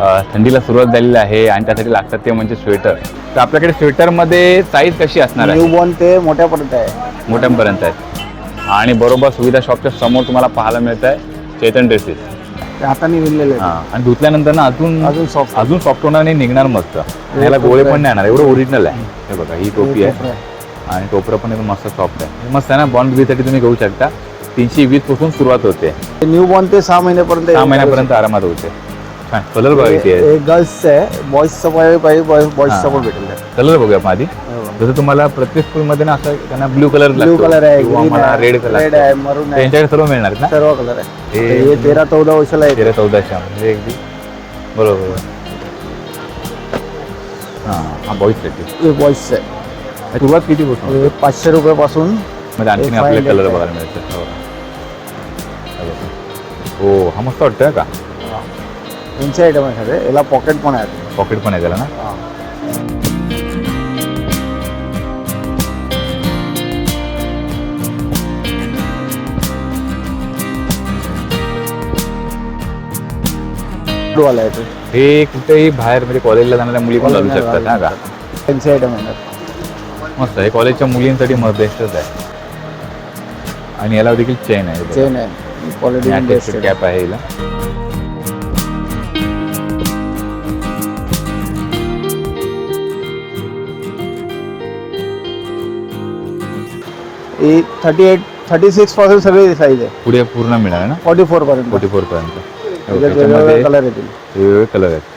थंडीला सुरुवात झालेली आहे आणि त्यासाठी लागतात ते म्हणजे स्वेटर. तर आपल्याकडे स्वेटरमध्ये साईज कशी असणार आहे? न्यू बॉर्न ते मोठ्यापर्यंत आहे. मोठ्यापर्यंत आहे. आणि बरोबर सुविधा शॉपच्या समोर तुम्हाला पाहायला मिळत आहे चैतन ड्रेसेस. हाताने विणलेले. आणि धुतल्यानंतर ना अजून अजून soft. अजून सॉफ्ट होणार आणि निघणार मस्त. ह्याला गोळे पण नाही येणार एवढं ओरिजिनल आहे. हे बघा ही टोपी आहे. आणि टोपरं पण एकदम मस्त सॉफ्ट आहे. मस्त आहे ना बॉन्डसाठी तुम्ही घेऊ शकता. तीनशे वीसपासून सुरुवात होते. न्यू बॉर्न ते सहा महिन्यापर्यंत सहा महिन्यापर्यंत आरामात होते. कलर बघा किती आहे गर्ल्स आहे बॉईजचं पाहिजे बॉईजचं हा. पण भेटेल कलर बघूया आपण आधी. जसं तुम्हाला प्रत्येक स्कूलमध्ये ना असं त्यांना ब्ल्यू कलर ब्ल्यू कलर आहे आहे रेड कलर रेड आहे मरून आहे. त्यांच्याकडे सर्व मिळणार ना? सर्व कलर आहे. हे- हे तेरा चौदा वर्षाला आहे तेरा चौदाशे म्हणजे अगदी बरोबर. बरोबर हां हा बॉईजसाठी हे बॉईजचं आहे सुरुवात किती पासून हे पाचशे रुपयापासून म्हणजे आणखी हे आपले कलर बघायला मिळतात हो. हे. हो हा मस्त वाटतोय का? त्यांचे आयटम आहे सगळे. याला पॉकेट पण आहेत. पॉकेट पण आहे त्याला ना? वाला आहे ते. हे कुठेही बाहेर म्हणजे कॉलेजला जाणाऱ्या मुली पण घालू शकतात हा का? त्यांचे आयटम आहेत मस्त हे कॉलेजच्या मुलींसाठी मग बेस्टच आहे. आणि याला देखील चेन आहे. चेन आहे. क्वालिटी कॅप आहे. हिला ही थर्टी एट थर्टी सिक्सपासून सगळी साईज आहे पुढे पूर्ण मिळणार ना फोर्टी फोर पर्यंत फोर्टी फोर पर्यंत त्याच्यात वेगवेगळे कलर येतील वेगवेगळे कलर आहेत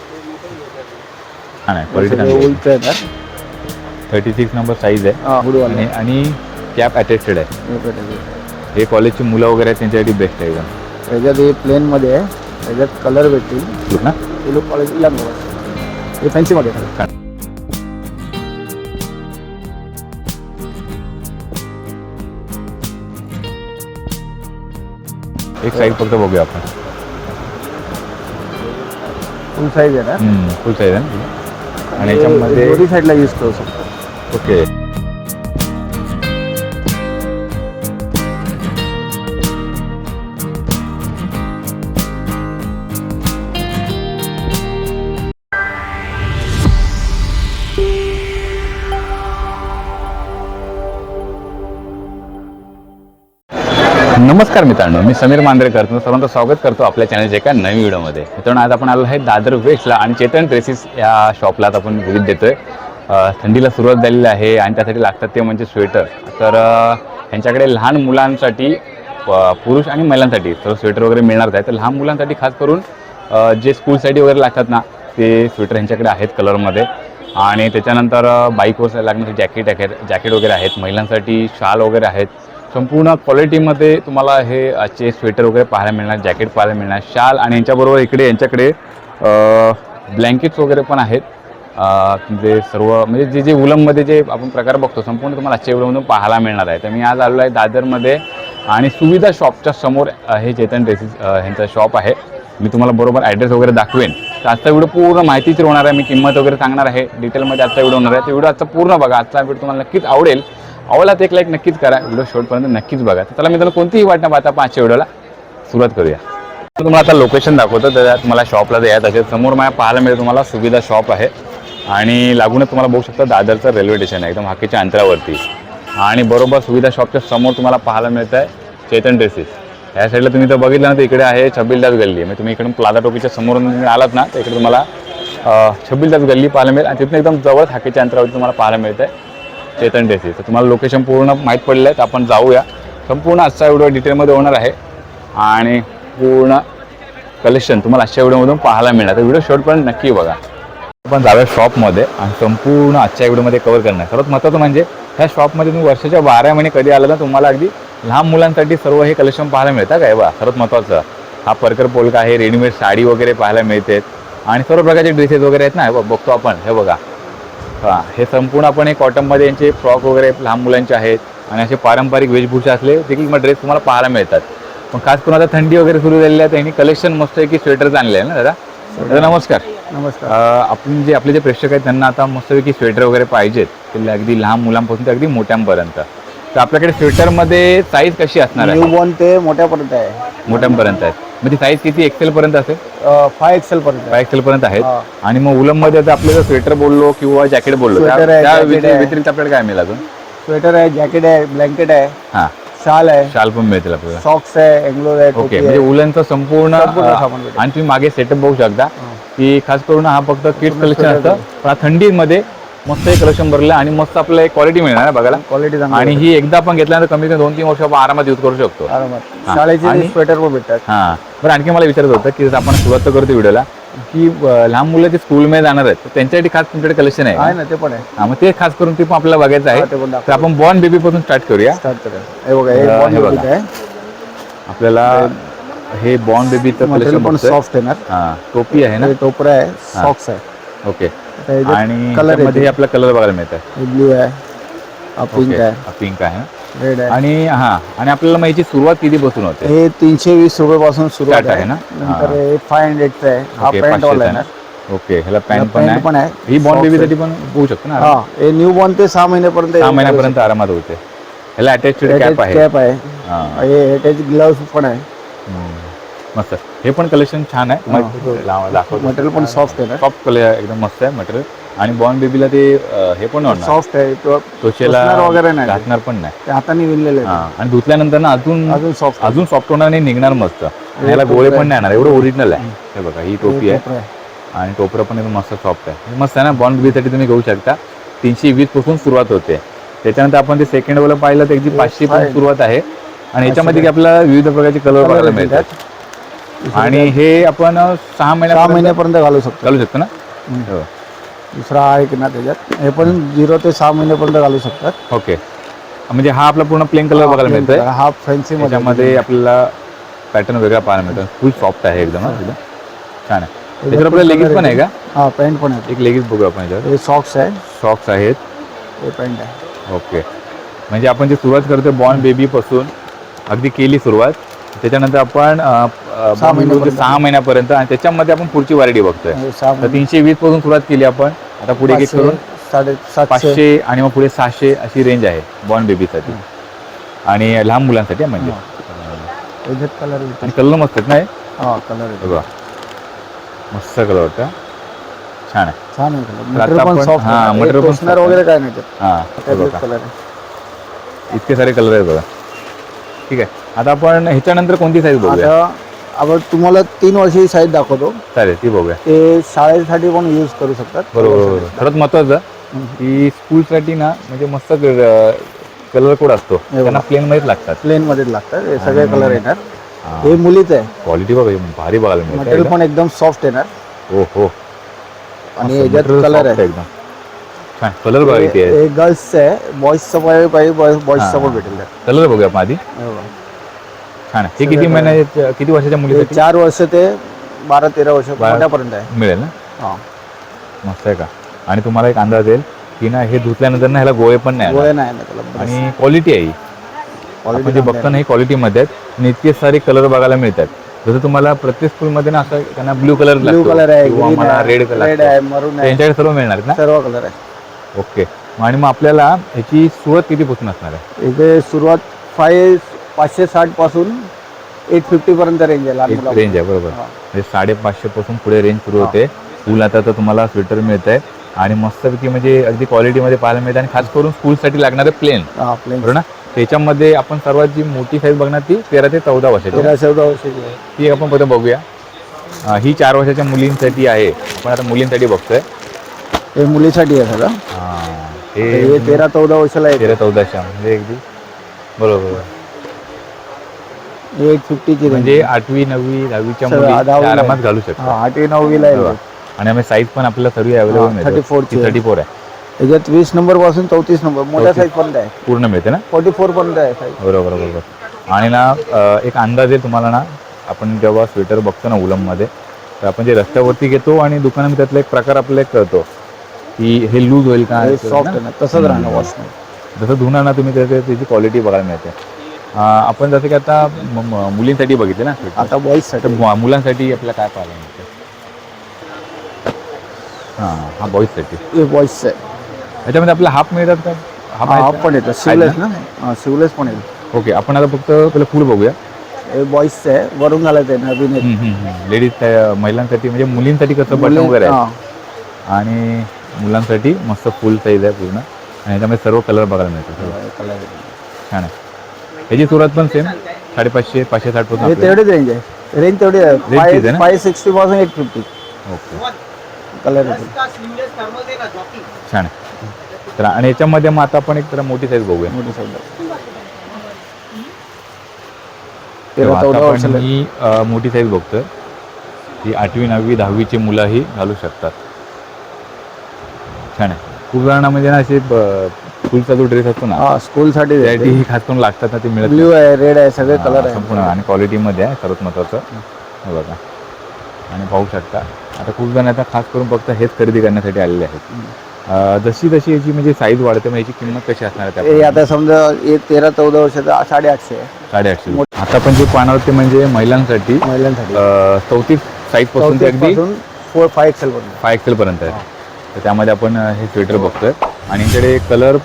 हा नाही क्वालिटी उलचे येतात थर्टी सिक्स नंबर साईज आहे आणि आणि कॅप अटॅचेड आहे हे कॉलेजची मुलं वगैरे आहेत त्यांच्यासाठी बेस्ट आहे एकदम त्याच्यात हे प्लेन मध्ये आहे त्याच्यात कलर भेटतील ना हे लोक कॉलेजला हे फॅन्सी एक साईज फक्त बघूया आपण. फुल साईज आहे ना? फुल साईज आहे ना? आणि याच्यामध्ये साईडला यूज करू शकतो. ओके नमस्कार मित्रांनो मी समीर मांद्रेकर. तुमचं सर्वांचं स्वागत करतो आपल्या चॅनलच्या एका नवीन व्हिडिओमध्ये. मित्रांनो आज आपण आलो आहे दादर वेस्टला आणि चेतन ड्रेसेस या शॉपला आता आपण व्हिजिट देतोय. थंडीला सुरुवात झालेली आहे आणि त्यासाठी लागतात ते म्हणजे स्वेटर तर ह्यांच्याकडे लहान मुलांसाठी पुरुष आणि महिलांसाठी सर्व स्वेटर वगैरे मिळणार आहे तर लहान मुलांसाठी खास करून जे स्कूलसाठी वगैरे लागतात ना ते स्वेटर ह्यांच्याकडे आहेत कलरमध्ये आणि त्याच्यानंतर बाईकवर लागणारे जॅकेट आहेत जॅकेट वगैरे आहेत. महिलांसाठी शाल वगैरे आहेत. संपूर्ण क्वालिटीमध्ये तुम्हाला हे आजचे स्वेटर वगैरे पाहायला मिळणार जॅकेट पाहायला मिळणार. शाल आणि यांच्याबरोबर इकडे यांच्याकडे ब्लँकेट्स वगैरे पण आहेत. जे सर्व म्हणजे जे जे उलममध्ये जे आपण प्रकार बघतो संपूर्ण तुम्हाला आजच्या व्हिडिओमधून पाहायला मिळणार आहे. तर मी आज आलो आहे दादरमध्ये आणि सुविधा शॉपच्या समोर हे चेतन ड्रेसेस ह्यांचा शॉप आहे. मी तुम्हाला बरोबर ॲड्रेस वगैरे दाखवेन. तर आजचा व्हिडिओ पूर्ण माहितीच होणार आहे. मी किंमत वगैरे सांगणार आहे. डिटेलमध्ये आजचा व्हिडिओ होणार आहे. तर व्हिडिओ आजचा पूर्ण बघा. आजचा व्हिडिओ तुम्हाला नक्कीच आवडेल. आवडला तर एक लाईक नक्कीच करा. व्हिडिओ शेवटपर्यंत नक्कीच बघा. चला मी कोणतीही वाट न पाहता पाचशे व्हिडिओला सुरुवात करूया. तुम्हाला आता लोकेशन दाखवतो. त्याच्यात मला शॉपला जे असेल. समोर माझ्या पाहायला मिळेल तुम्हाला सुविधा शॉप आहे. आणि लागूनच तुम्हाला बघू शकता दादरचं रेल्वे स्टेशन आहे. एकदम हाकेच्या अंतरावरती. आणि बरोबर सुविधा शॉपच्या समोर तुम्हाला पाहायला मिळतं आहे चेतन ड्रेसेस. ह्या साईडला तुम्ही तर बघितलं ना तर इकडे आहे छबिलदास गल्ली. म्हणजे तुम्ही इकडून प्लाझा टोकीच्या समोरून तुम्ही आलात ना तर इकडे तुम्हाला अं, छबिलदास गल्ली पाहायला मिळेल. आणि तिथून एकदम जवळ हाकेच्या अंतरावरती तुम्हाला पाहायला मिळतं आहे चेतन डेसी तर तुम्हाला लोकेशन पूर्ण माहीत पडलं आहे तर आपण जाऊया. संपूर्ण आजचा व्हिडिओ डिटेलमध्ये होणार आहे. आणि पूर्ण कलेक्शन तुम्हाला आजच्या व्हिडिओमधून पाहायला मिळणार. तर व्हिडिओ शेवटपर्यंत नक्की बघा. आपण जाऊया शॉपमध्ये आणि संपूर्ण आजच्या व्हिडिओमध्ये कवर करणार. सर्वात महत्त्वाचं म्हणजे ह्या शॉपमध्ये तुम्ही वर्षाच्या बारा महिने कधी आलं ना तुम्हाला अगदी लहान मुलांसाठी सर्व हे कलेक्शन पाहायला मिळतं काय? बा सर्वात महत्त्वाचं. हा परकर पोलका आहे रेडीमेड साडी वगैरे पाहायला मिळते. आणि सर्व प्रकारचे ड्रेसेस वगैरे आहेत ना बघतो आपण. हे बघा. हां हे संपूर्ण आपण हे कॉटनमध्ये यांचे फ्रॉक वगैरे लहान मुलांचे आहेत आणि असे पारंपरिक वेशभूषा असले देखील मग ड्रेस तुम्हाला पाहायला मिळतात. पण खास करून आता थंडी वगैरे सुरू झालेली आहे त्यांनी कलेक्शन मस्त आहे की स्वेटर्स आणले आहे ना दादा? दादा नमस्कार. नमस्कार. आपण जे आपले जे प्रेक्षक आहेत त्यांना आता मस्तपैकी स्वेटर वगैरे पाहिजेत. ते अगदी लहान मुलांपासून ते अगदी मोठ्यांपर्यंत. तर आपल्याकडे स्वेटरमध्ये साईज कशी असणार आहे? न्यू बॉर्न ते मोठ्यापर्यंत आहे. मोठ्यांपर्यंत आहेत म्हणजे साईज किती? एक्सेल पर्यंत असेल? फाय एक्सेल पर्यंत फाय एक्सेल पर्यंत आहेत. हा. आणि मग उलममध्ये आता आपल्याला स्वेटर बोललो किंवा जॅकेट बोललो त्या Sweater आहे, त्या jacket व्यतिरिक्त आहे. व्यतिरिक्त आपल्याला काय मिळेल अजून? स्वेटर आहे जॅकेट आहे ब्लँकेट आहे. हा. शाल आहे. शाल पण मिळतील आपल्याला. सॉक्स आहे एंग्लोर आहे ओके टोपी म्हणजे आहे. उलनचं संपूर्ण संपूर्ण अ, सामान भेटेल. आणि तुम्ही मागे सेटअप बघू शकता. की खास करून हा फक्त किट कलेक्शन असतं. पण हा थंडीमध्ये मस्त एक कलेक्शन भरलं आणि मस्त आपल्याला एक क्वालिटी मिळणार आहे बघायला. क्वालिटी आणि ही एकदा आपण घेतल्यानंतर कमी कमी दोन तीन वर्ष आपण आरामात यूज करू शकतो. आरामात. हा. शाळेचे स्वेटर पण भेटतात. हा. बरं आणखी मला विचारायचं होतं की आपण सुरुवात तर करतो व्हिडिओला की लहान मुलं जे स्कूलमध्ये जाणार आहेत तर त्यांच्यासाठी खास तुमच्याकडे कलेक्शन आहे? ना ते पण आहे. हा मग ते खास करून ते पण आपल्याला बघायचं आहे. हा, तर आपण बॉर्न बेबी पासून स्टार्ट करूया. स्टार्ट हे बघा हे हे आपल्याला हे बॉर्न बेबीचं कलेक्शन पण बघतोय. सॉफ्ट येणार. हा टोपी आहे ना? हे टोपरा आहे सॉक्स आहे. ओके आणि कलरमध्ये आहे आपला कलर बघायला मिळतात ब्ल्यू आहे. हा पिंक आहे. पिंक आहे. ना रेड आहे. आणि हा आणि आपल्याला मग याची सुरुवात किती पासून होते? हे तीनशे वीस रुपये पासून सुरुवात Start आहे. ना? नंतर हा. हे फाय हंड्रेडचं आहे. हा ओके, पॅन्ट वाला आहे आहे ना? ओके ह्याला पॅन्ट पण pant पण आहे. आहे. ही बॉन्ड Socks बेबीसाठी पण होऊ शकतो ना? हा हे न्यू बॉर्न ते सहा महिन्यापर्यंत सहा महिन्यापर्यंत आरामात होते. ह्याला अटॅच कॅप आहे. कॅप आहे. हा. हे अटॅच ग्लव्स पण आहे. हम्म. मस्त. हे पण कलेक्शन छान आहे. दाखवतो. मटेरियल पण सॉफ्ट आहे ना? सॉफ्ट कलर एकदम मस्त आहे मटेरियल आणि बॉन्ड बेबीला ते हे पण सॉफ्ट आहे. त्वचेला वगैरे नाही. ते. घासणार पण नाही. ते हाताने विणलेले आणि धुतल्यानंतर ना अजून अजून सॉफ्ट अजून सॉफ्ट होणार आणि निघणार मस्त. याला गोळे पण नाही येणार. एवढं ओरिजिनल आहे. हे बघा ही टोपी आहे. आणि टोपरं पण एकदम मस्त सॉफ्ट आहे. मस्त आहे ना? बॉन्ड बेबीसाठी तुम्ही घेऊ शकता. तीनशे वीसपासून सुरुवात होते. त्याच्यानंतर आपण ते सेकंड वाला पाहिलं तर अगदी पाचशे पासून. सुरुवात आहे. आणि याच्यामध्ये आपल्याला विविध प्रकारचे कलर बघायला मिळतात. आणि हे आपण सहा सहा महिन्यापर्यंत घालू शकतो. चालू शकतो ना. हो. दुसरा आहे की ना त्याच्यात? हे पण झिरो ते सहा महिन्यापर्यंत घालू शकतात. ओके. म्हणजे हा आपला पूर्ण प्लेन कलर बघायला मिळतोय? हा फॅन्सी मध्ये त्याच्यामध्ये आपल्याला पॅटर्न वेगळा पाहायला मिळतो फुल सॉफ्ट आहे एकदम हा, एकदम. छान आहे. त्याच्यावर आपल्याला लेगीज पण आहे का? हा पॅन्ट पण आहे. एक लेगीज बघूया आपण याच्यावर. हे सॉक्स आहे. सॉक्स आहेत. हे पॅन्ट आहे. ओके. म्हणजे आपण जे सुरुवात करतो बॉर्न बेबीपासून अगदी केली सुरुवात. त्याच्यानंतर आपण baby महिन्यापर्यंत. सहा महिन्यापर्यंत. आणि त्याच्यामध्ये आपण पुढची व्हरायटी बघतोय. हे सहा तर तीनशे वीसपासून सुरुवात केली आपण. आता पुढे एक एक पाचशे, करून साडे सातशे. पाचशे आणि मग पुढे सहाशे अशी रेंज आहे बॉर्न बेबीसाठी आणि लहान मुलांसाठी आहे म्हणजे. याच्यात कलर आणि कलर मस्त आहेत ना हे? हा कलर हे बघा. मस्त कलर वाटतं. छान आहे. छान आहे कलर तर आता मटेरियल पण आपण- सॉफ्ट हा, आहे. material पण टोचणार soft वगैरे काय नाही त्यात. हां हे बघा. कलर आहे. इतके सारे कलर आहेत बघा. ठीक आहे. आता आपण ह्याच्यानंतर कोणती साईज बघूया? आता आपण तुम्हाला तीन वर्षाची साईज दाखवतो. चालेल ती बघूया. ते शाळेसाठी पण यूज करू शकतात. बरोबर बरोबर सर्वात महत्वाचं की स्कूलसाठी ना म्हणजे मस्त कलर कोड असतो. त्यांना प्लेन मध्येच लागतात. प्लेन मध्ये लागतात. हे सगळे कलर येणार हा. मुलीच आहे. क्वालिटी बघा हे भारी बघायला मटेरियल पण एकदम सॉफ्ट येणार. हो हो. आणि याच्यात कलर आहे. एकदम. छान. कलर बघा आहे. हे गर्ल्स आहे. बॉईजचं पाहिजे बॉईजचं पण भेटेल. कलर बघूया आपण आधी. हे. छान आहे. हे किती महिने किती वर्षाच्या मुलीसाठी? चार वर्ष ते बारा तेरा वर्ष मोठ्यापर्यंत आहे. मिळेल ना? हा. मस्त आहे का? आणि तुम्हाला एक अंदाज येईल की ना हे धुतल्यानंतर ना ह्याला गोळे पण नाही. गोळे नाही आणि क्वालिटी आहे ही. आपण जे बघतो ना ही क्वालिटीमध्ये आहेत आणि इतके सारे कलर बघायला मिळतात. जसं तुम्हाला प्रत्येक स्कूलमध्ये ना असं त्यांना ब्ल्यू कलर ब्लू कलर आहे मला रेड कलर आहे मरून आहे त्यांच्याकडे सर्व मिळणार आहेत ना? सर्व कलर आहे. ओके आणि मग आपल्याला ह्याची सुरुवात कितीपासून असणार आहे? इथे सुरुवात फाय पाचशे साठपासून एट फिफ्टी पर्यंत रेंज आहे लहान एक मुलांना. रेंज आहे बरोबर. हा. म्हणजे साडेपाचशे पासून पुढे रेंज सुरू होते. स्कूल आता तर तुम्हाला स्वेटर मिळत आहे आणि मस्तपैकी म्हणजे अगदी क्वालिटीमध्ये पाहायला मिळते आणि खास करून स्कूलसाठी लागणारे प्लेन हा प्लेन बरोबर ना? त्याच्यामध्ये आपण सर्वात जी मोठी साईज बघणार ती तेरा ते चौदा वर्षाची तेरा चौदा वर्षाची आहे. ती आपण पहिले बघूया. अं, ही चार वर्षाच्या मुलींसाठी आहे. आपण आता मुलींसाठी बघतोय. हे मुलीसाठी आहे सगळं. हां, हे हे तेरा चौदा वर्षाला आहे. तेरा चौदाशे म्हणजे अगदी बरोबर. एट फिफ्टीची म्हणजे आठवी नववी दहावीच्या मुली दहावीला आहे. आरामात घालू शकतात. हा आठवी नववीला. आहे आणि आम्ही साईज पण आपल्याला सर्व अवेलेबल हा, 34 ची आहे. थर्टी फोर आहे. याच्यात वीस नंबरपासून चौतीस नंबर मोठ्या साईज पर्यंत आहे. पूर्ण मिळते ना? फोर्टी फोर पर्यंत आहे साईज बरोबर बरोबर. आणि ना अं, एक अंदाज आहे तुम्हाला ना आपण जेव्हा स्वेटर बघतो ना उलममध्ये तर आपण जे रस्त्यावरती घेतो आणि दुकानामध्ये त्यातला एक प्रकार आपल्याला एक कळतो की हे लूज होईल का? सॉफ्ट तसंच राहणार वॉश जसं धुणार ना तुम्ही त्याच्या त्याची क्वालिटी बघायला मिळते. आपण जसं की आता म- म- मुलींसाठी बघितले ना. आता बॉईज तर साठी. मु- मुलांसाठी आपल्याला काय पाहायला मिळते? हां हा बॉईजसाठी बॉईज आहे याच्यामध्ये आपल्याला हाफ मिळतात का? हाफ हा हाफ पण येतं आहेत सिवलेस ना? हा सिवलेस पण येईल ओके आपण आता फक्त पहिलं फुल बघूया. हे बॉईजचं आहे वरून घालायचं आहे नवीन. लेडीज महिलांसाठी म्हणजे मुलींसाठी कसं बटन वगैरे आहे? हा. आणि मुलांसाठी मस्त फुल साईज आहे पूर्ण. आणि याच्यामध्ये सर्व कलर बघायला मिळतात. सर्व. कलर आहे. छान आहे. ह्याची सुरुवात पण सेम साडेपाचशे पाचशे साठ हे पासून तेवढीच रेंज आहे. रेंज तेवढी आहे. फाय ना? फाय सिक्स्टी पासून एट फिफ्टी ओके. कलर छान आहे. तर आणि याच्यामध्ये मग आता आपण एक जरा मोठी साईज बघूया. मोठी साईज तेव्हा तेरा चौदा आता वर्ष आपण ही अ, मोठी साईज बघतोय. ती आठवी नववी दहावीची मुलंही घालू शकतात. छान आहे. खूप जणांना म्हणजे ना असे फुलचा जो ड्रेस असतो ना हा स्कूल साठी ही खास करून लागतात ना ते मिळत ब्ल्यू आहे रेड आहे सगळे. कलर आहे. संपूर्ण. आणि क्वालिटीमध्ये आहे सर्वात महत्त्वाचं हे बघा. आणि पाहू शकता. आता खूप जण आता खास करून फक्त हेच खरेदी करण्यासाठी आलेले आहेत. जशी जशी याची म्हणजे साईज वाढते मग याची किंमत कशी असणार आहे आता समजा हे तेरा चौदा वर्षाचं साडेआठशे साडेआठशे. आता आपण जे पाहणार ते म्हणजे महिलांसाठी महिलांसाठी. चौतीस साईजपासून ते अगदी फोर फाय एक्सेल पर्यंत. फाय एक्सेल पर्यंत आहे. तर त्यामध्ये आपण हे स्वेटर बघतोय. आणि यांच्याकडे कलर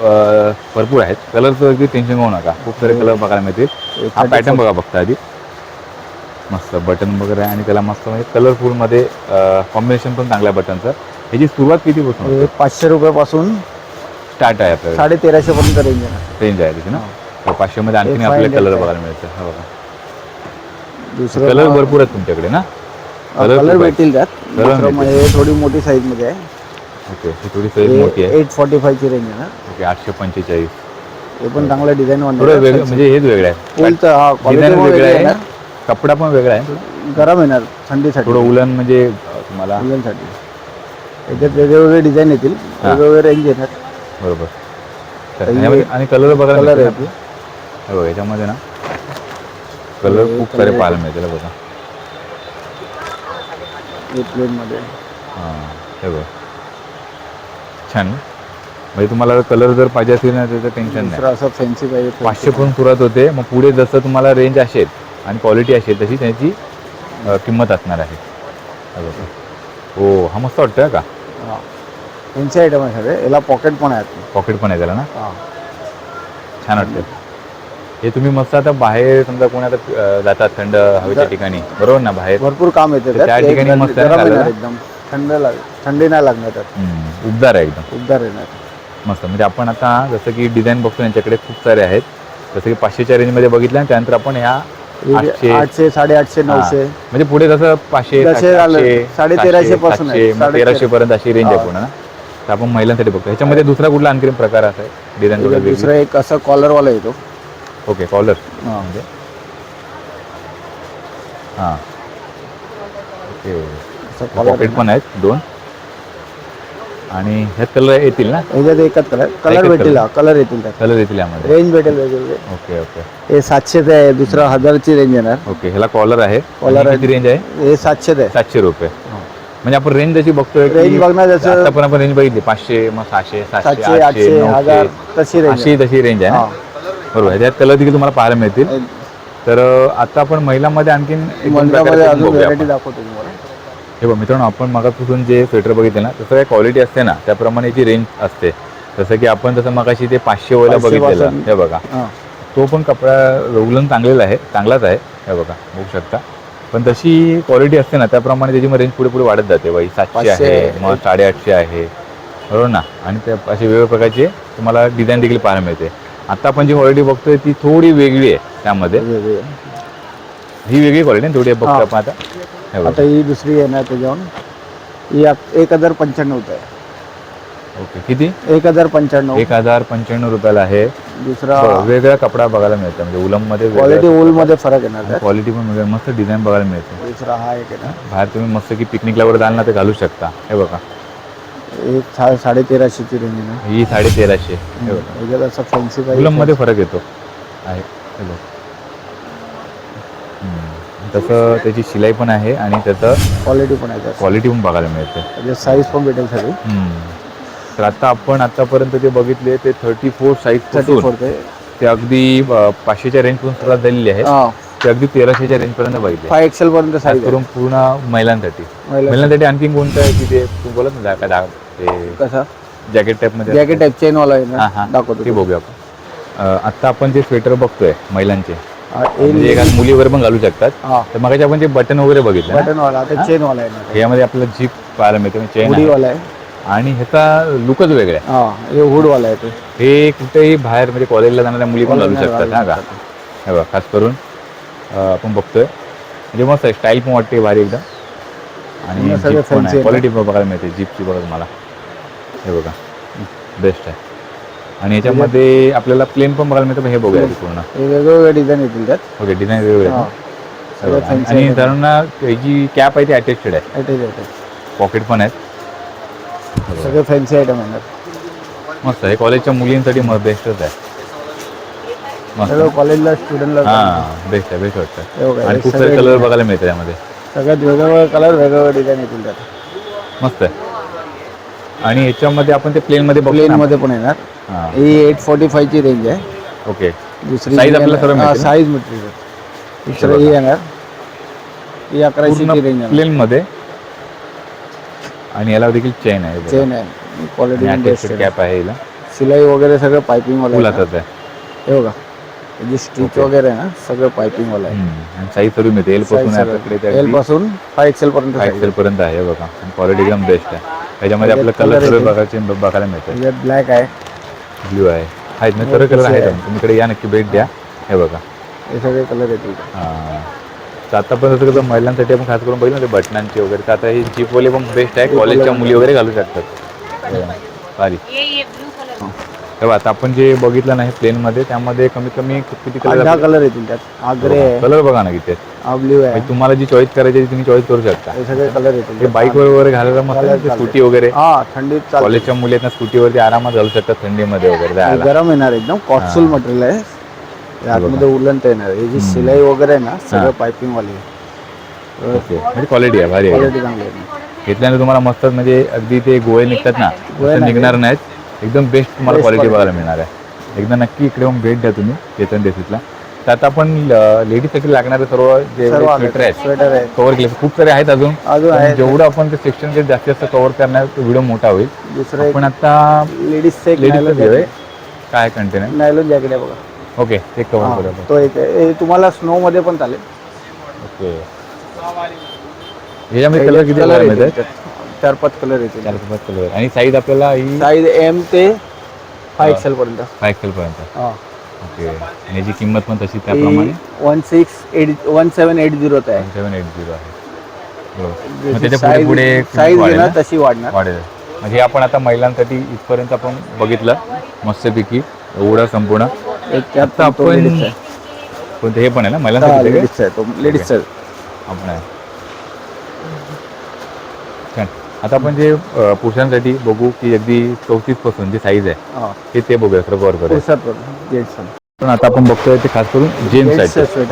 भरपूर आहेत. कलरचं अगदी टेन्शन घेऊ नका. खूप सारे कलर बघायला मिळतील. हा पॅटर्न बघा फक्त आधी. मस्त बटन वगैरे आहे आणि त्याला मस्त म्हणजे कलरफुलमध्ये कॉम्बिनेशन पण चांगलं आहे बटनचं ह्याची सुरुवात किती पासून हे पाचशे रुपयापासून स्टार्ट आहे आपल्याला साडे तेराशे पर्यंत रेंज आहे. रेंज आहे त्याची ना? तर पाचशेमध्ये आणखीन हे आपल्याला 500 कलर. बघायला मिळतं. हो बघा. दुसरं कलर भरपूर आहेत तुमच्याकडे ना? कलर. भेटतील त्यात. हे थोडी मोठी साईजमध्ये आहे. ओके ही थोडी साईज मोठी आहे. एट फॉर्टी फायची रेंज आहे ना? ओके आठशे पंचेचाळीस. हे पण चांगलं डिझाईन थोडं वेगळं म्हणजे हेच वेगळं आहे. फुलचं हा डिझाईन वेगळं आहे. कपडा पण वेगळा आहे. गरम येणार थंडीसाठी. थोडं उलन म्हणजे तुम्हाला. मुलांसाठी याच्यात वेगवेगळे डिझाईन येतील. वेगवेगळे रेंज येणार. बरोबर. आणि कलर बघायला कलर आहे? हे बघा याच्यामध्ये ना कलर खूप सारे पाहायला मिळतील बघा. हे प्लेन मध्ये. हां हे बघा. छान? म्हणजे तुम्हाला कलर जर पाहिजे असेल ना त्याचं टेन्शन नाही. दुसरं असं फॅन्सी पाहिजे पाचशे पण सुरुवात होते. मग पुढे जसं तुम्हाला रेंज असेल आणि क्वालिटी असेल तशी त्याची अ, किंमत असणार आहे. हे. हो हा मस्त वाटतोय का? फॅन्सी आयटम आहे सगळे. याला पॉकेट पण आहेत. पॉकेट पण आहे त्याला ना? हा. छान वाटतं हे तुम्ही मस्त आता बाहेर समजा कोणी आता अ, जातात थंड हवेच्या ठिकाणी. बरोबर ना बाहेर? भरपूर काम येते तर त्या ठिकाणी मस्त आहे ना? एकदम. थंड लाग थंडी नाही लागणार त्यात. हम्म, उबदार आहे एकदम. उबदार येणार मस्त. म्हणजे आपण आता जसं की डिझाईन बघतो यांच्याकडे खूप सारे आहेत. जसं की पाचशेच्या रेंजमध्ये बघितलं आणि त्यानंतर आपण ह्या आठशे आठशे साडेआठशे हा. नऊशे. म्हणजे पुढे जसं पाचशे जसे झालं, सातशे, साडे तेराशे पासून आहे. सातशे, मग साडे तेराशे पर्यंत अशी रेंज आहे हा. पूर्ण ना? तर आपण महिलांसाठी बघतो ह्याच्यामध्ये दुसरा कुठला आणखी प्रकार असा आहे? डिझाईन दुसरं एक असं कॉलरवाला येतो. ओके कॉलर हा. म्हणजे हां. ओके पॉकेट पण आहेत दोन. आणि ह्यात कलर येतील ना? ह्याच्यात एकच कलर कलर भेटेल. कलर येतील त्यात. कलर येतील यामध्ये. रेंज भेटेल वेगवेगळे ओके ओके हे सातशेचं आहे दुसरं हजारची रेंज येणार. ओके ह्याला कॉलर आहे. Collar आणि आहे. किती रेंज आहे? हे सातशेच आहे. सातशे रुपये. म्हणजे आपण रेंज जशी बघतोय की Range बघणार जसं- आता पण आपण रेंज बघितली पाचशे मग सहाशे सातशे सातशे आठशे आठशे हजार नऊशे तशी रेंज अशी तशी रेंज आहे ना? बरोबर ह्याच्यात कलर देखील तुम्हाला पाहायला मिळतील. तर अं, आता आपण महिलांमध्ये आणखीन एक दोन प्रकारचे मंदिरामध्ये पण अजून बघूया व्हेरायटी आपण. दाखवतो तुम्हाला. हे बघ मित्रांनो आपण मगापासून जे स्वेटर बघितले ना तसं काय क्वालिटी असते ना त्याप्रमाणे याची रेंज असते. जसं की आपण जसं मगाशी ते पाचशे वयला 500 बघितलेलं हे बघा. तो पण कपडा उलन चांगलेला आहे चांगलाच आहे हे बघा बघू शकता. पण तशी क्वालिटी असते ना त्याप्रमाणे त्याची मग रेंज पुढे पुढे वाढत जाते. बाई सातशे आहे मग साडेआठशे आहे बरोबर ना? आणि त्या असे वेगवेगळ्या प्रकारचे तुम्हाला डिझाईन देखील पाहायला मिळते. आता आपण जी क्वालिटी बघतोय ती थोडी वेगळी आहे त्यामध्ये. ही वेगळी क्वालिटी थोडी बघतो. आपण आता. आता ही दुसरी येणार त्याच्यावर ही आप- एक हजार पंच्याण्णवचं आहे. ओके किती? एक हजार पंच्याण्णव. एक हजार पंच्याण्णव रुपयाला आहे. दुसरा बरं, वेगळा कपडा बघायला मिळतो म्हणजे उलममध्ये क्वालिटी वूल मध्ये फरक येणार. क्वालिटी पण वेगळी मस्त डिझाईन बघायला मिळते. दुसरा हा एक येणार बाहेर तुम्ही मस्त की पिकनिकला वगैरे जाल ना ते घालू शकता. हे बघा. एक सा- साडे तेराशेची रेंज येणार ही साडे तेराशे हे बघा. याच्यात असं फॅन्सी उलममध्ये फरक येतो. आहे. हे बघ. हम्म. तसं त्याची शिलाई पण आहे आणि त्याचं क्वालिटी पण आहे क्वालिटी पण बघायला मिळते. त्याच्यात साईज पण भेटेल सगळी. हम्म. तर आता आपण आतापर्यंत जे बघितले ते थर्टी फोर साईज थर्टी पासून फोर ते. ते अगदी अं, पाचशेच्या रेंजपासून सुरुवात झालेली आहे. ते अगदी तेराशेच्या रेंज पर्यंत बघितले. फाय एक्सेल पर्यंत खास साईज करून पूर्ण महिलांसाठी. महिला महिलांसाठी आणखी कोणतं आहे की ते बोलत ना काय दा- ते कसा? जॅकेट टाईपमध्ये जॅकेट टाईप चेन वाला हा येणार हा दाखवतो ते बघूया आपण. अं, आत्ता आपण जे स्वेटर बघतोय महिलांचे म्हणजे एल एखाद मुली वगैरे पण घालू शकतात. हा. तर मग आपण जे बटन वगैरे बघितलं ना, बटन वाला आता चेन वाला आहे यामध्ये आपल्याला जीप पाहायला मिळते चेन हुडी वाला आहे. आणि ह्याचा लुकच वेगळा आहे. हा हे हुड वाला आहे ते. हे कुठेही बाहेर म्हणजे कॉलेजला जाणाऱ्या मुली पण घालू शकतात हा घालू का हे बघा खास करून अं, आपण बघतोय. म्हणजे मस्त आहे स्टाईल पण वाटते भारी एकदम. आणि सगळं जीप पण fancy आहे. आहे. क्वालिटी बघायला मिळते जीपची बघा तुम्हाला. हे बघा. बेस्ट आहे. आणि याच्यामध्ये आपल्याला प्लेन पण बघायला मिळतं पण हे बघूया पूर्ण. हे वेगवेगळे डिझाईन येतील त्यात. ओके डिझाईन वेगवेगळे. आणि आहे. त्यांना जी कॅप आहे ती अटॅचड आहे. पॉकेट पण आहेत. सगळे फॅन्सी आयटम येणार मस्त आहे. कॉलेजच्या मुलींसाठी मग बेस्टच आहे. मस्त. कॉलेजला स्टुडंटला हां बेस्ट आहे बेस्ट वाटतं. आणि खूप सारे कलर बघायला मिळते त्यामध्ये सगळ्यात वेगवेगळे कलर वेगवेगळे डिझाईन येतील त्यात. मस्त आहे. आणि ह्याच्यामध्ये आपण ते प्लेन मध्ये बघतो प्लेन ना मध्ये पण येणार. हां. एट फोर्टी फाईव्ह ची रेंज आहे. ओके दुसरी Size आपल्याला सर्व? साईज मटेरियल दुसरं ही येणार. ही अकराशे ची रेंज पूर्ण येणार. प्लेन मध्ये. आणि याला देखील चेन आहे. चेन आहे. क्वालिटी कॅप आहे. हिला. सिलाई वगैरे सगळं पायपिंग वाला आहे आहे. हे बघा. जे स्टिच वगैरे आहे ना सगळं पायपिंग वाला आहे. साईज सर्व मिळते. एलपासून आहे एलपासून फाय एक्सेल पर्यंत size एक्सेल पर्यंत आहे बघा. क्वालिटी एकदम बेस्ट आहे. त्याच्यामध्ये आपलं कलर येते. बघायचे बघायला मिळतं आहे. याच्यात ब्लॅक आहे. ब्ल्यू आहे. आहेत ना? सर्व कलर आहेत. तुम्ही इकडे या नक्की भेट द्या. हे बघा. हे सगळे कलर येतील हां. तर आता पण जसं कसं महिलांसाठी आपण खास करून बघितलं ना ते बटनांचे वगैरे तर आता ही जीपवाले पण बेस्ट आहे. कॉलेजच्या मुली वगैरे घालू शकतात. हो. भारी. हे बघा, आता आपण जे बघितलं नाही प्लेनमध्ये त्यामध्ये कमीत कमी किती दहा कलर कलर येतील त्यात. हा ग्रे आहे. कलर बघा ना किती आहेत. हा ब्ल्यू आहे. म्हणजे तुम्हाला जी चॉईस करायची आहे ती तुम्ही चॉईस करू शकता. हे सगळे कलर येतील. ते बाईकवर वगैरे घालायला मस्त. स्कूटी वगैरे. हा थंडीत चालते कॉलेजच्या मुली आहेत ना स्कूटीवरती आरामात घालू शकतात थंडीमध्ये वगैरे हे जायला. गरम येणार एकदम कॉटसूल मटेरियल आहे. हे आतमध्ये उलंत येणार ही जी सिलाई वगैरे आहे ना सगळं पायपिंग वाली ओके. म्हणजे क्वालिटी आहे भारी आहे. क्वालिटी चांगली आहे. घेतल्यानंतर तुम्हाला मस्त म्हणजे अगदी ते गोळे निघतात ना तसं. निघणार नाहीत. एकदम बेस्ट तुम्हाला क्वालिटी. बघायला मिळणार आहे. एकदा नक्की इकडे येऊन भेट द्या तुम्ही चेतन देसीतला. तर आता आपण लेडीजसाठी लागणारे सर्व जे स्वेटर आहेत. स्वेटर आहे कव्हर केले. खूप सारे आहेत अजून. अजून जेवढं आपण ते सेक्शन जे जास्तीत जास्त कव्हर करणार तो व्हिडिओ मोठा होईल. दुसरं पण आता लेडीज जॅकेट काय कंटेन आहे? नायलॉन जॅकेट आहे बघा. ओके ते कव्हर करूया. तो एक तुम्हाला स्नो मध्ये पण चालेल. ओके. ह्याच्यामध्ये कलर किती कलर त्यात. चार पाच कलर येतील. चार पाच कलर आणि साईज आपल्याला ही साईज एम ते फाय एक्सेल पर्यंत. फाय एक्सेल पर्यंत. हा. ओके आणि याची किंमत पण तशी त्याप्रमाणे? One six eight one seven eight झिरोत आहे. सेवन एट झिरो आहे. बरोबर मग त्याच्या पुढे साईज वाढेल घेणार ना? तशी वाढणार. वाढेल. म्हणजे आपण आता महिलांसाठी इथपर्यंत आपण बघितलं. मस्तपैकी. एवढा संपूर्ण. एक त्यात आता आपण आहे. कोणते हे पण आहे ना? महिलांसाठी ladies आहे. तो लेडीजचा आपण आहे छान आता आपण जे पुरुषांसाठी बघू की अगदी चौतीसपासून जे साईज आहे हा. ते बघूया खरं कव्हर करूया. पुरुषात पण आता आपण बघतोय ते खास करून आहे.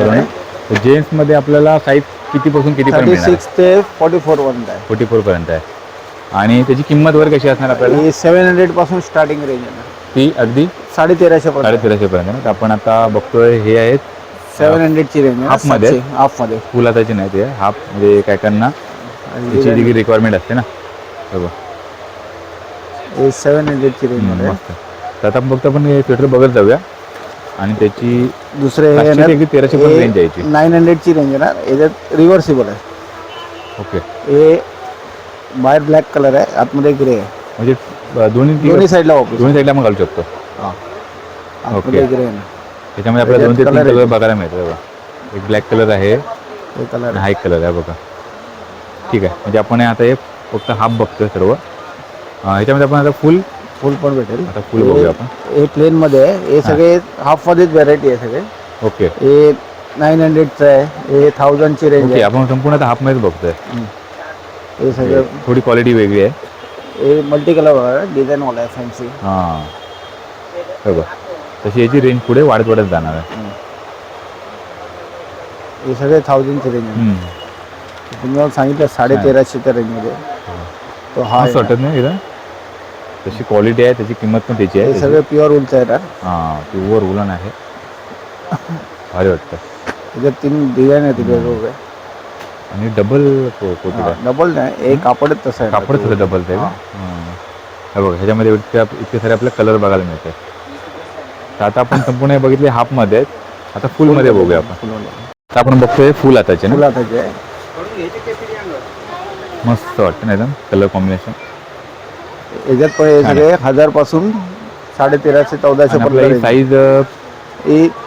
आहेत जेंट्समध्ये आपल्याला साईज किती पासून किती पर्यंत सिक्स ते फोर्टी फोर पर्यंत आहे. फोर्टी फोर पर्यंत आहे. आणि त्याची किंमत वगैरे कशी असणार आपल्याला? हे सेवन हंड्रेडपासून स्टार्टिंग रेंज आहे ती अगदी साडे तेराशे पर्यंत. साडेतेराशे पर्यंत आपण आता बघतोय हे आहेत सेवन हंड्रेडची रेंज आहे Half मध्ये? हाफमध्ये. फुल हाताची नाही ते हाफ म्हणजे काय करणार? त्याची रिक्वायरमेंट असते ना. हो बघ. हे सेवन हंड्रेडची रेंज हम्म, मध्ये. मस्त. तर आता फक्त आपण हे स्वेटर बघत जाऊया. आणि त्याची दुसरे सातशे ते अगदी तेराशे पर्यंत range आहे याची. नाईन हंड्रेडची रेंज ना याच्यात रिव्हर्सिबल आहे. ओके. हे बाहेर ब्लॅक कलर आहे. आतमध्ये ग्रे आहे. म्हणजे अं, दोन्ही दोन्ही साईडला वापरू दोन्ही साईडला आपण घालू शकतो. हा. आतमध्ये ग्रे आहे. ना त्याच्यामध्ये आपल्याला दोन ते त्याच्यात तीन color कलर बघायला मिळतात बघा. एक ब्लॅक कलर आहे. हे कलर आणि हा एक कलर आहे बघा. ठीक आहे. म्हणजे आपण हे आता हे फक्त हाफ बघतोय सर्व. ह्याच्यामध्ये आपण आता फुल फुल पण भेटेल. आता फुल बघूया आपण. हे प्लेन मध्ये आहे. हे सगळे हाफ मध्येच व्हरायटी आहे सगळे. ओके हे नाईन हंड्रेडचं आहे. हे थाउजंडची रेंज ओके आहे. आपण संपूर्ण हाफ मध्येच बघतोय. हे सगळं थोडी क्वालिटी वेगळी आहे. हे मल्टी कलर डिझाईन वाला आहे फॅन्सी हां. बघा. तशी याची रेंज पुढे वाढत वाढत जाणार आहे. हे सगळे थाउजंडची रेंज आहे. तुम्ही सांगितलं साडे तेराशेच्या रेंजमध्ये तो हा मस्त आहे. वाटत नाही इथं? तशी क्वालिटी आहे त्याची किंमत पण त्याची हे आहे सगळे प्युअर उलचं आहे ना? हां प्युअर उलन आहे. भारी वाटतं. त्याच्यात तीन डिझाईन आहेत वेगवेगळे आणि डबल आहे. डबल नाही एक कापडच तसं आहे. ना. कापड थोडं डबल ते हा. हे बघ ह्याच्यामध्ये इतके इतके सारे आपले कलर बघायला मिळतात. तर आता आपण संपूर्ण हे बघितले हाफमध्ये आहेत आता फुलमध्ये बघूया आपण. आता आपण बघतोय फुल आताचे ना? फुल हाताचे आहे मस्त वाटतं ना एकदम कलर कॉम्बिनेशन याच्यात पण हे सगळे हजारपासून साडे तेराशे चौदाशे पर्यंत साईज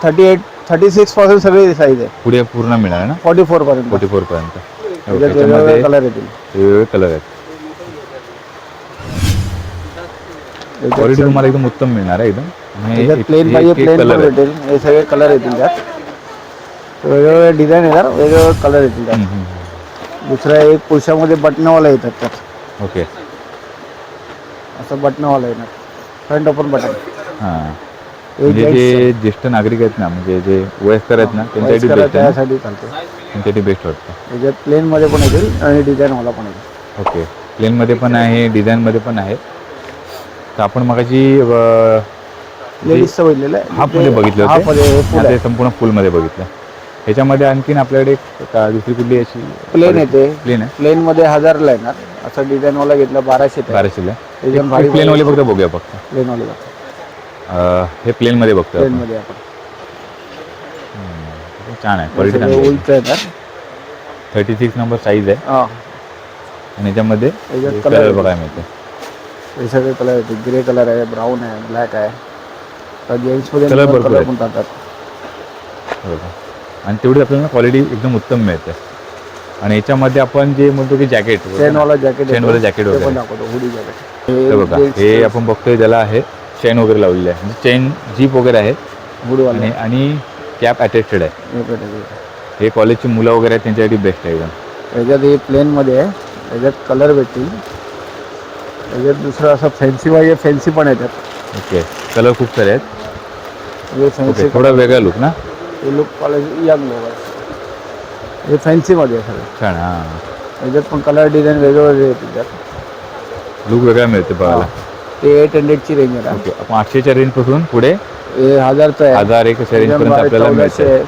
थर्टी एट थर्टी सिक्सपासून सगळी साईज आहे. पुढे पूर्ण मिळणार ना? फॉर्टी फोर पर्यंत. फोर्टी फोर पर्यंत त्याच्यामध्ये वेगवेगळे कलर येतील. वेगवेगळे कलर आहेत. याच्यात क्वालिटी तुम्हाला एकदम उत्तम मिळणार आहे एकदम. आणि त्याच्यात एक- प्लेन एक- पाहिजे एक प्लेन कलर पण आहे. भेटेल. हे सगळे कलर येतील त्यात. वेगवेगळे डिझाईन येणार वेगवेगळे कलर येतील त्यात. हम्म, हम्म. दुसरा एक पुरुषामध्ये बटनावाला येतात त्यात ओके. असं बटनावाला येणार. फ्रंट ओपन बटन हां. म्हणजे जे ज्येष्ठ नागरिक आहेत ना म्हणजे जे वयस्कर आहेत ना त्यांच्यासाठी बेस्ट आहे ना? त्यासाठी चालते त्यांच्यासाठी बेस्ट वाटतं. याच्यात प्लेन मध्ये पण येतील आणि डिझाईन वाला पण येईल. ओके. प्लेनमध्ये पण आहे डिझाईनमध्ये पण आहे. तर आपण मगाशी अं, लेडीजचं बघितलेलं आहे. बघितले होते. फुल आता हे संपूर्ण फुलमध्ये बघितलं. ह्याच्यामध्ये आणखीन आपल्याकडे एक का दुसरी कुठली अशी प्लेन येते प्लेन आहे. प्लेन मध्ये हजारला येणार. असं डिझाईन वाला घेतलं बाराशे बाराशेला. भारी प्लेनवाले फक्त बघूया फक्त. प्लेन वाले अं, हे बघतोय प्लेन आपण. मध्ये आपण. हम्म, छान आहे. क्वालिटी सगळे चांगली उलचं येणार थर्टी सिक्स नंबर साईज आहे. हा. आणि याच्यामध्ये याच्यात कलर बघायला मिळते हे सगळे कलर येते ग्रे कलर आहे ब्राऊन आहे ब्लॅक आहे. तर जेंट्समध्ये Colour भरपूर कलर आहेत. पण का? आणि तेवढी आपल्याला क्वालिटी एकदम उत्तम मिळते. आणि याच्यामध्ये आपण जे म्हणतो की जॅकेट चेन वाला जॅकेट ते वगैरे. हुडी जॅकेट हे बघा हे आपण बघतोय त्याला आहे चेन वगैरे लावलेली आहे. म्हणजे चेन जीप वगैरे आहे. आणि आणि कॅप अटॅचेड आहे. हे कॉलेजची मुलं वगैरे आहेत त्यांच्यासाठी बेस्ट आहे एकदम. याच्यात हे प्लेन मध्ये आहे. याच्यात कलर भेटतील. याच्यात दुसरं असं फॅन्सी पाहिजे फॅन्सी पण येतात. ओके कलर खूप सारे आहेत. थोडा वेगळा लुक ना? हे लुक कॉलेज यंग लोक आहे हे फॅन्सी मध्ये आहे सगळं. छान हां. याच्यात पण कलर डिझाईन वेगवेगळे येतील त्यात लुक वेगळा मिळते बघायला ते एट हंड्रेडची रेंज आहे. ओके आपण आठशेच्या रेंजपासून पुढे हे हजारचं आहे. हजार एक रेंजपर्यंत एकदम आपल्याला मिळते. आहे.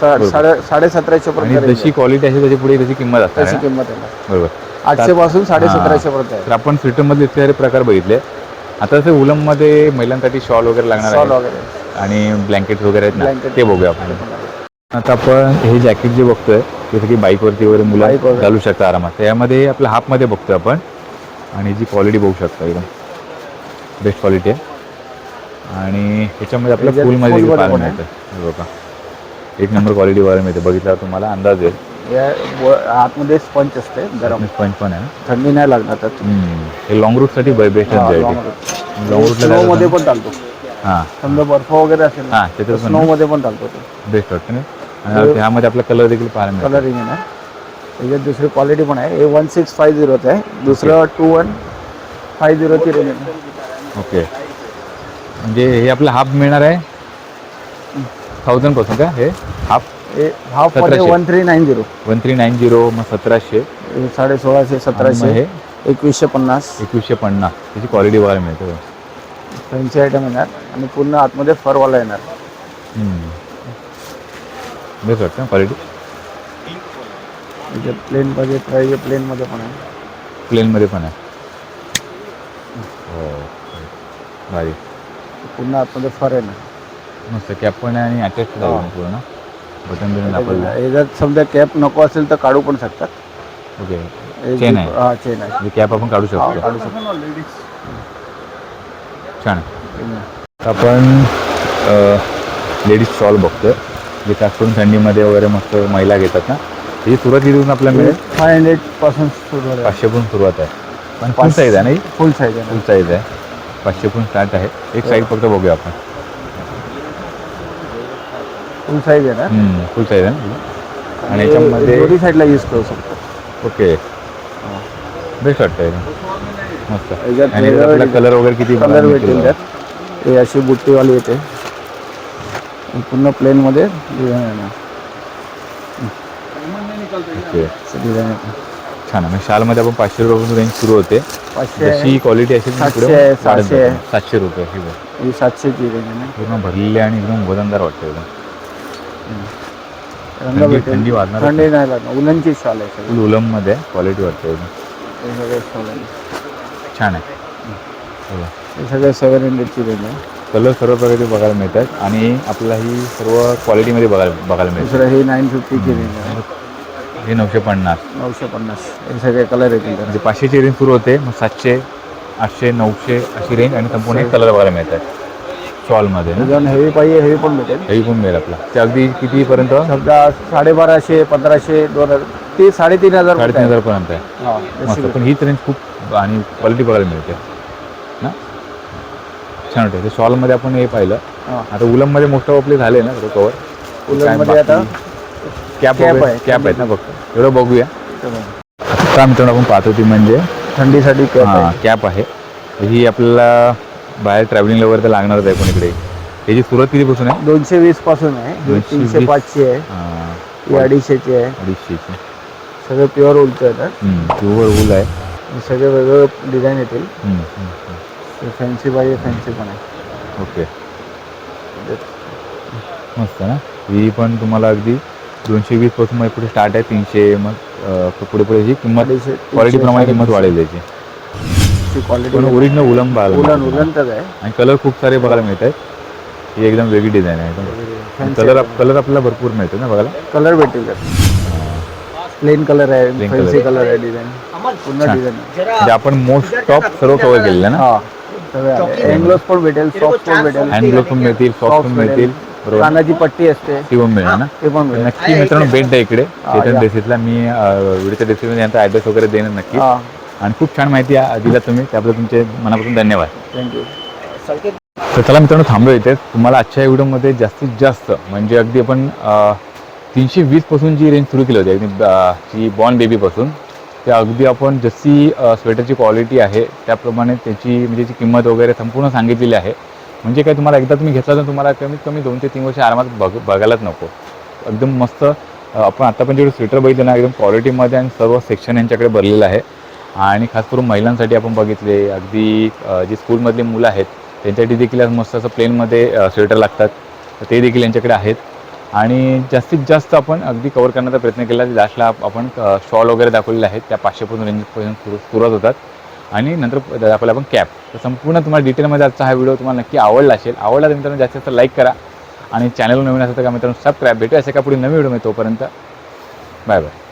सा- साडे सतराशे आणि पर्यंत जशी क्वालिटी असेल त्याची पुढे त्याची किंमत असणार तशी आहे? किंमत आहे. बरोबर. आठशे पासून साडे. सतराशे पर्यंत आहे. तर आपण स्वेटरमधले इतके सारे प्रकार बघितले. आता जसे उलममध्ये महिलांसाठी शॉल वगैरे लागणार शॉल आहे. वगैरे. आणि ब्लँकेट वगैरे आहेत ना Blanket. ते बघूया आपण. आता आपण हे जॅकेट जे बघतोय जसं की बाईकवरती वगैरे मुलं वगैरे. घालू शकतात आरामात. त्यामध्ये आपल्या हाफमध्ये बघतोय आपण. आणि जी क्वालिटी बघू शकतो एकदम. बेस्ट क्वालिटी आहे. आणि ह्याच्यामध्ये आपल्या याच्यात फुलमध्ये देखील full मध्ये पाहायला पण आहे. मिळतं हे बघा. एक नंबर क्वालिटी बघायला मिळते. बघितल्यावर तुम्हाला अंदाज येईल या व- आतमध्ये स्पंच असते गरम. स्पंज पण आहे ना? थंडी नाही लागणार त्यात. हम्म. हे लॉंग रूटसाठी बेस्ट आहे long Long route. route ला Snow जायचं मध्ये? पण चालतो. समजा बर्फ वगैरे असेल हां त्याच्यात पण स्नो मध्ये पण चालतो तो. बेस्ट वाटतं ना आणि ह्यामध्ये आपला कलर देखील पाहायला मिळतो. कलरिंग आहे ना. त्याच्यात दुसरी क्वालिटी पण आहे. हे वन सिक्स फाय झिरोचं आहे. दुसरं टू वन फाय झिरोची रेंज आहे. ओके म्हणजे हे आपलं हाफ मिळणार आहे? थाउजंडपासून का? हे हाफ हे हाफमध्ये सतराशे. One three nine zero one three nine zero मग सतराशे. साडे सोळाशे सतराशे हे? एकवीसशे पन्नास. एकवीसशे पन्नास. त्याची क्वालिटी बघायला मिळते फॅन्सी आयटम येणार आणि पूर्ण आतमध्ये फरवाला येणार. बेस्ट वाटतं क्वालिटी त्याच्यात प्लेन पाहिजे पाहिजे प्लेनमध्ये पण आहे. प्लेनमध्ये पण आहे. हो भारी. पूर्ण आतमध्ये फर येणार. मस्त कॅप पण आहे आणि अटॅच हा. पूर्ण. बटन बिटन दाखवलं. याच्यात समजा कॅप नको असेल तर काढू पण शकतात. ओके हे Chain आहे. हा चेन आहे. म्हणजे कॅप आपण काढू हा, शकतो. काढू शकतो. छान. आपण लेडीज शॉल बघतोय. जे खास करून थंडीमध्ये वगैरे मस्त महिला घेतात ना. त्याची सुरुवात इथून आपल्याला मिळेल? फाय हंड्रेडपासून सुरू आहे. पाचशेपासून सुरुवात आहे. पण फुल साईज आहे नाही फुल साईज आहे. फुल साईज आहे. पाचशेपासून स्टार्ट आहे. एक साईड फक्त बघूया आपण. फुल साईज आहे ना? फुल साईज आहे ना आणि याच्यामध्ये दोन्ही साईडला यूज करू शकतो. ओके बेस्ट वाटतं याच्यात कलर वगैरे किती कलर भेटेल. त्यात. हे अशी बुट्टीवाली येते. पूर्ण प्लेनमध्ये डिझाईन येणार छान आहे. शालमध्ये आपण पाचशे रुपयापासून रेंज सुरू होते. पाचशे क्वालिटी असेल सातशे. सातशे रुपये ही. ही सातशेची रेंज आहे पूर्ण भरलेली आणि एकदम वजनदार वाटतं एकदम. थंडी- थंडी वाजणार थंडी नाही लागणार. उलनची शाल आहे उलममध्ये क्वालिटी वाटते एकदम. छान आहे. बघा. हे सगळे सेवन हंड्रेडची रेंज आहे. कलर सर्व प्रकारचे बघायला मिळतात आणि आपल्याला ही सर्व क्वालिटीमध्ये बघायला बघायला मिळतं. दुसरं हे नाईन फिफ्टीची रेंज आहे. हे नऊशे पन्नास. नऊशे पन्नास. हे सगळे कलर येतील. म्हणजे पाचशेची रेंज सुरू होते मग सातशे आठशे नऊशे अशी रेंज आणि संपूर्ण कलर बघायला मिळतात. शॉलमध्ये ना. त्याच्यावर हेवी पाहिजे हेवी पण भेटेल. हेही पण मिळेल आपला ते अगदी कितीपर्यंत? समजा साडेबाराशे पंधराशे दोन हजार ते साडेतीन हजार साडेतीन हजारपर्यंत आहे. हा, मस्त. पण हीच रेंज खूप आणि क्वालिटी बघायला मिळते. ना? छान वाटते ते शॉलमध्ये आपण हे पाहिलं. आता उलममध्ये मोस्ट ऑफ आपले झाले ना कवर उलनमध्ये आता कॅप आहे. कॅप आहेत ना फक्त. एवढं बघूया. आता मित्रांनो आपण पाहतो ती म्हणजे थंडीसाठी आहे. कॅप आहे. ही आपल्याला बाहेर ट्रॅव्हलिंगला वगैरे तर लागणारच आहे कोणीकडे याची सुरुवात कितीपासून आहे? दोनशे वीसपासून आहे. 220. तीनशे पाचशे आहे. अडीचशेची आहे. अडीचशेची. सगळं प्युअर उलचं येतात प्युअर ऊल आहे. सगळे वेगवेगळे डिझाईन येतील. फॅन्सी पाहिजे फॅन्सी पण आहे. ओके. मस्त ना? ही पण तुम्हाला अगदी दोनशे वीसपासून मग पुढे स्टार्ट आहे तीनशे मग पुढे पुढे ही किंमत क्वालिटी प्रमाणे किंमत वाढेल त्याची ची क्वालिटी ओरिजिनल उलम उलन मिळतं. उलनच आहे. आणि कलर खूप सारे बघायला मिळत आहेत. ही एकदम वेगळी डिझाईन आहे. कलर कलर आपल्याला भरपूर मिळते ना बघायला? कलर भेटेल प्लेन कलर आहे फॅन्सी. कलर आहे. डिझाईन पूर्ण छान. डिझाईन म्हणजे आपण मोस्ट टॉप सर्व कव्हर केलेलं ना? हा. सगळे पण भेटेल सॉक्स पण भेटेल. पण मिळतील सॉक्स पण मिळतील कानाची पट्टी असते. ती पण मिळेल ना? ते पण भेटेल नक्की मित्रांनो भेट द्या इकडे. हा, चेतन मी व्हिडिओच्या डिस्क्रिप्शन यांचा ॲड्रेस वगैरे देणार नक्की. हा. आणि खूप छान माहिती दिला तुम्ही. त्याबद्दल तुमचे मनापासून धन्यवाद. थँक्यू तर चला मित्रांनो थांबलो इथे. तुम्हाला आजच्या व्हिडिओमध्ये जास्तीत जास्त म्हणजे अगदी आपण तीनशे वीसपासून जी रेंज सुरू केली होती अगदी जी बॉर्न बेबीपासून ते अगदी आपण जशी स्वेटरची क्वालिटी आहे त्याप्रमाणे त्याची म्हणजे जी किंमत वगैरे संपूर्ण सांगितलेली आहे म्हणजे काय तुम्हाला एकदा तुम्ही घेतला तर तुम्हाला कमीत कमी दोन ते तीन वर्ष आरामात बघ बघायलाच नको. एकदम मस्त आपण आता पण जेवढे स्वेटर बघितलं ना एकदम क्वालिटीमध्ये आणि सर्व सेक्शन यांच्याकडे भरलेलं आहे. आणि खास करून महिलांसाठी आपण बघितले अगदी जी स्कूलमधली मुलं आहेत त्यांच्यासाठी देखील मस्त असं प्लेनमध्ये स्वेटर लागतात. तर ते देखील यांच्याकडे आहेत. आणि जास्तीत जास्त आपण अगदी कवर करण्याचा प्रयत्न केला लास्टला आपण शॉल वगैरे दाखवलेले आहेत. त्या पाचशेपासून रेंजपर्यंत सुरुवात होतात. आणि नंतर दाखवलं आपण कॅप तर संपूर्ण तुम्हाला डिटेलमध्ये आजचा हा व्हिडिओ तुम्हाला नक्की आवडला असेल आवडला तर मित्रांनो जास्तीत जास्त लाईक करा. आणि चॅनल नवीन असेल तर का मित्रांनो सबस्क्राईब भेटू असे का पुढे नवीन व्हिडिओ तोपर्यंत. Bye bye